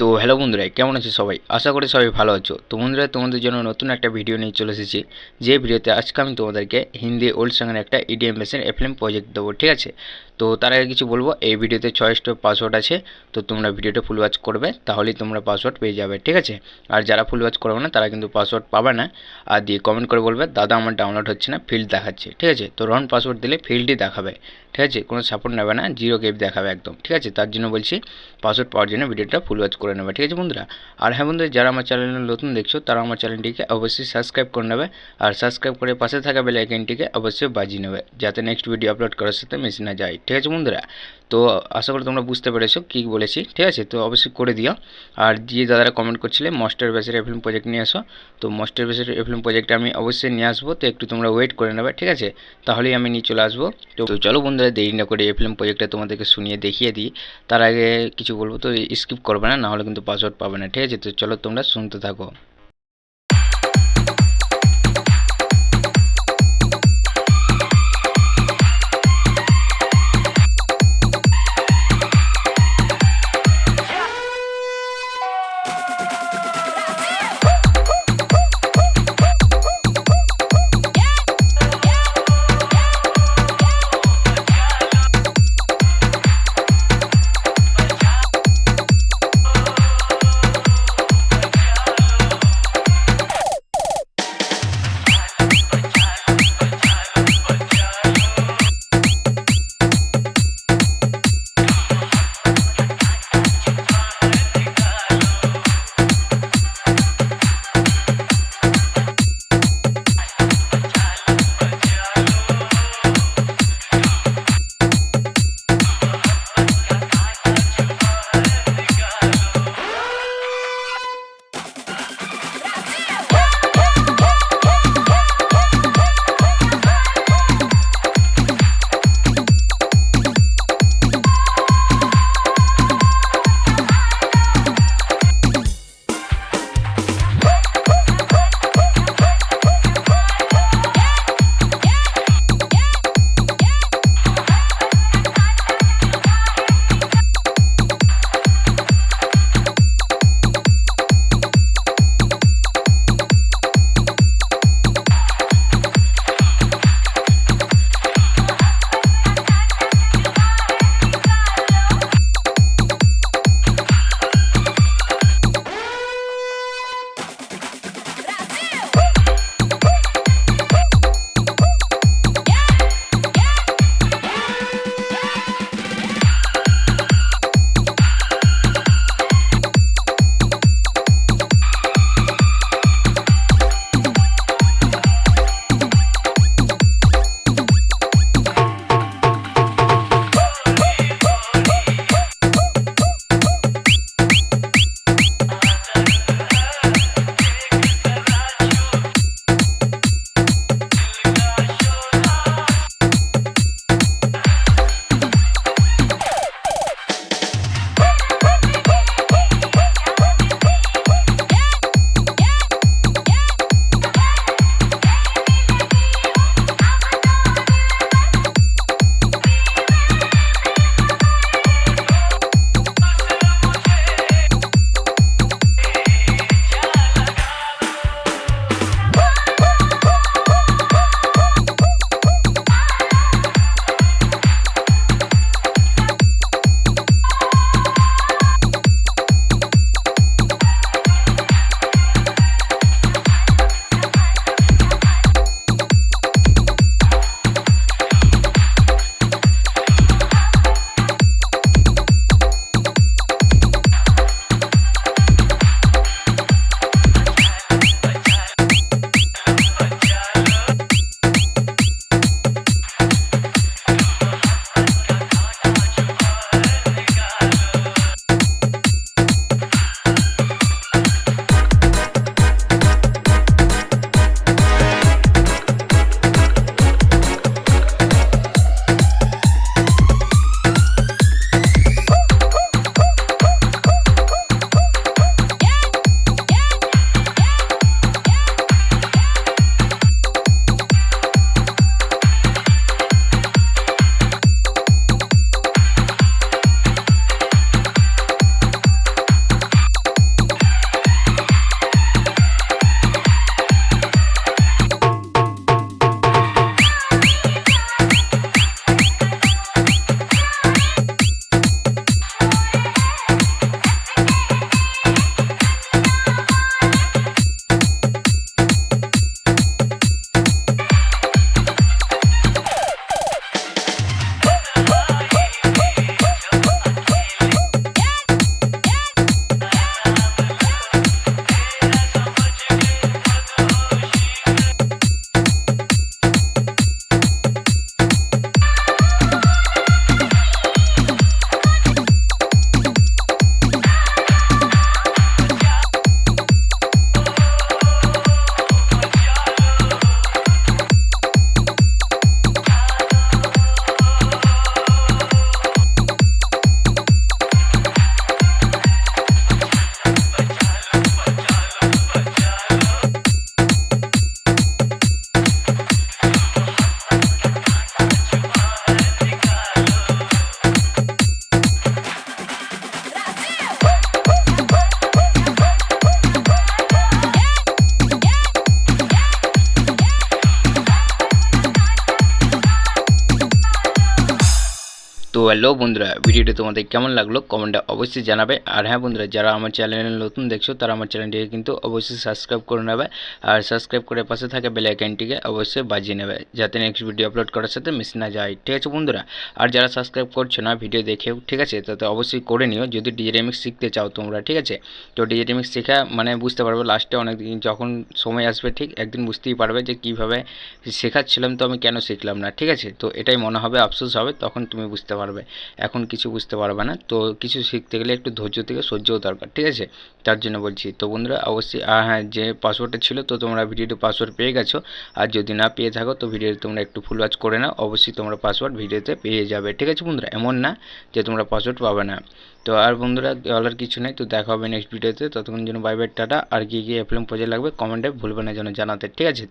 তো হ্যালো বন্ধুরা, কেমন আছো সবাই? আশা করি সবাই ভালো আছো। তো বন্ধুরা, তোমাদের জন্য নতুন একটা ভিডিও নিয়ে চলে এসেছি। যে ভিডিওতে আজকে আমি তোমাদেরকে হিন্দি ওল্ড সঙ্গের একটা ইডিএম বেসের এফএম প্রজেক্ট দেবো, ঠিক আছে? তো তার আগে কিছু বলব, এই ভিডিওতে ছয় স্টেপ পাসওয়ার্ড আছে, তো তোমরা ভিডিওটা ফুল ওয়াচ করবে, তাহলেই তোমরা পাসওয়ার্ড পেয়ে যাবে, ঠিক আছে? আর যারা ফুল ওয়াচ করবে না, তারা কিন্তু পাসওয়ার্ড পাবে না, আর দিয়ে কমেন্ট করে বলবে, দাদা, আমার ডাউনলোড হচ্ছে না ফিল্ড দেখাচ্ছে। ঠিক আছে? তো রন পাসওয়ার্ড দিলে ফিল্ডই দেখাবে, ঠিক আছে? কোনো সাপোর্ট নেবে না জিরো গেপ দেখাবে একদম, ঠিক আছে? তার জন্য বলছি পাসওয়ার্ড পাওয়ার জন্য ভিডিওটা ফুল ওয়াচ করে নেবে, ঠিক আছে বন্ধুরা? আর হ্যাঁ বন্ধুরা, যারা আমার চ্যানেলে নতুন দেখছ, তারা আমার চ্যানেলটিকে অবশ্যই সাবস্ক্রাইব করে নেবে, আর সাবস্ক্রাইব করে পাশে থাকা বেল আইকনটিকে অবশ্যই বাজিয়ে নেবে, যাতে নেক্সট ভিডিও আপলোড করার সাথে মিস না যায়। ঠিক আছে বন্ধুরা? তো আশা করি তোমরা বুঝতে পেরেছ কী বলেছি, ঠিক আছে? তো অবশ্যই করে দিও। আর যে দাদারা কমেন্ট করছিলে মাস্টার বেসের এফিল্ম প্রজেক্ট নিয়ে আসো তো মাস্টার বেসের এফিল্ম প্রজেক্ট আমি অবশ্যই নিয়ে আসব, তো একটু তোমরা ওয়েট করে নেবে, ঠিক আছে? তাহলেই আমি নিয়ে চলে আসব। তো চলো বন্ধুরা, দেরি না করে এফিল্ম প্রজেক্টটা তোমাদেরকে শুনিয়ে দেখিয়ে দিই। তার আগে কিছু বলব, তো স্কিপ করবে না, নাহলে কিন্তু পাসওয়ার্ড পাবে না, ঠিক আছে? তো চলো তোমরা শুনতে থাকো। হ্যালো বন্ধুরা ভিডিওটি তোমাদের কেমন লাগল কমেন্টে অবশ্যই জানাবে। আর হ্যাঁ বন্ধুরা, যারা আমার চ্যানেলে নতুন দেখছ, তারা আমার চ্যানেলটিকে কিন্তু অবশ্যই সাবস্ক্রাইব করে নেবে। আর সাবস্ক্রাইব করে পাশে থাকা বেল আইকনটিকে অবশ্যই বাজিয়ে নেবে, যাতে নেক্সট ভিডিও আপলোড করার সাথে মিস না যায়। ঠিক আছে বন্ধুরা? আর যারা সাবস্ক্রাইব করছ না ভিডিও দেখেও, ঠিক আছে? তাতে অবশ্যই করে নিও, যদি ডিজেডিমিক্স শিখতে চাও তোমরা, ঠিক আছে? তো ডিজেডিমিক্স শেখা মানে বুঝতে পারবে লাস্টে অনেক দিন যখন সময় আসবে, ঠিক একদিন বুঝতেই পারবে যে কীভাবে শেখাচ্ছিলাম তো আমি কেন শিখলাম না, ঠিক আছে? তো এটাই মনে হবে, আফসোস হবে, তখন তুমি বুঝতে পারবে। এখন কিছু বুঝতে পারবে না। তো কিছু শিখতে গেলে একটু ধৈর্য থেকে সহ্যও দরকার, ঠিক আছে? তার জন্য বলছি, তো বন্ধুরা, অবশ্যই হ্যাঁ যে পাসওয়ার্ডটা ছিল, তো তোমরা ভিডিওতে পাসওয়ার্ড পেয়ে গেছো। আর যদি না পেয়ে থাকো, তো ভিডিওতে তোমরা একটু ফুল ওয়াচ করে নাও। অবশ্যই তোমরা পাসওয়ার্ড ভিডিওতে পেয়ে যাবে, ঠিক আছে বন্ধুরা? এমন না যে তোমরা পাসওয়ার্ড পাবে না। তো আর বন্ধুরা, বলার কিছু নেই। তো দেখা হবে নেক্সট ভিডিওতে। ততক্ষণ জন্য বাই বাই টাটা। আর কি কি অ্যাপ্লাম প্রজেক্ট লাগবে কমেন্টে ভুলবে না যেন জানাতে, ঠিক আছে?